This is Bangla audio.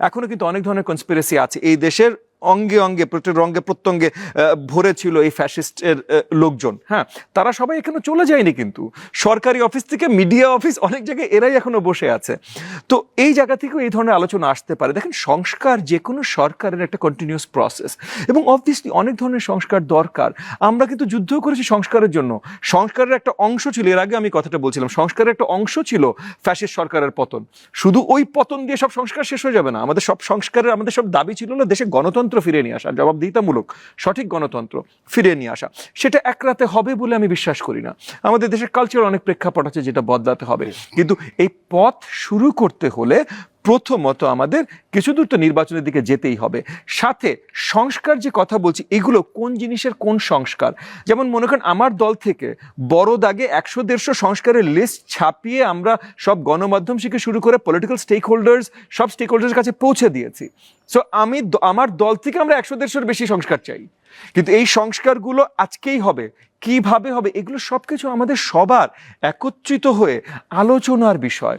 এখনও কিন্তু অনেক ধরনের কনস্পিরেসি আছে। এই দেশের অঙ্গে অঙ্গে রঙ্গে প্রত্যঙ্গে ভরে ছিল এই ফ্যাসিস্টের লোকজন। হ্যাঁ তারা সবাই এখানে চলে যায়নি কিন্তু। সরকারি অফিস থেকে মিডিয়া অফিস অনেক জায়গায় এরাই এখনও বসে আছে। তো এই জায়গা থেকেও এই ধরনের আলোচনা আসতে পারে। দেখেন, সংস্কার যে কোনো সরকারের একটা কন্টিনিউস প্রসেস এবং অবভিয়াসলি অনেক ধরনের সংস্কার দরকার। আমরা কিন্তু যুদ্ধ করেছি সংস্কারের জন্য। সংস্কারের একটা অংশ ছিল, এর আগে আমি কথাটা বলছিলাম, সংস্কারের একটা অংশ ছিল ফ্যাসিস্ট সরকারের পতন। শুধু ওই পতন দিয়ে সব সংস্কার শেষ হয়ে যাবে না। আমাদের সব সংস্কারের, আমাদের সব দাবি ছিল না দেশে গণতন্ত্র ফিরিয়ে নিয়ে আসা জবাবদিহিতামূলক সঠিক গণতন্ত্র ফিরিয়ে নিয়ে আসা সেটা এক রাতে হবে বলে আমি বিশ্বাস করি না। আমাদের দেশের কালচার অনেক প্রেক্ষাপট আছে যেটা বদলাতে হবে। কিন্তু এই পথ শুরু করতে হলে প্রথমত আমাদের কিছু দূর তো নির্বাচনের দিকে যেতেই হবে। সাথে সংস্কার যে কথা বলছি, এগুলো কোন জিনিসের কোন সংস্কার? যেমন মনে করেন আমার দল থেকে বড় দাগে একশো দেড়শো সংস্কারের লিস্ট ছাপিয়ে আমরা সব গণমাধ্যম থেকে শুরু করে পলিটিক্যাল স্টেক হোল্ডার্স সব স্টেক হোল্ডার্স কাছে পৌঁছে দিয়েছি। সো আমি আমার দল থেকে আমরা একশো দেড়শোর বেশি সংস্কার চাই। কিন্তু এই সংস্কারগুলো আজকেই হবে, কীভাবে হবে, এগুলো সবকিছু আমাদের সবার একত্রিত হয়ে আলোচনার বিষয়।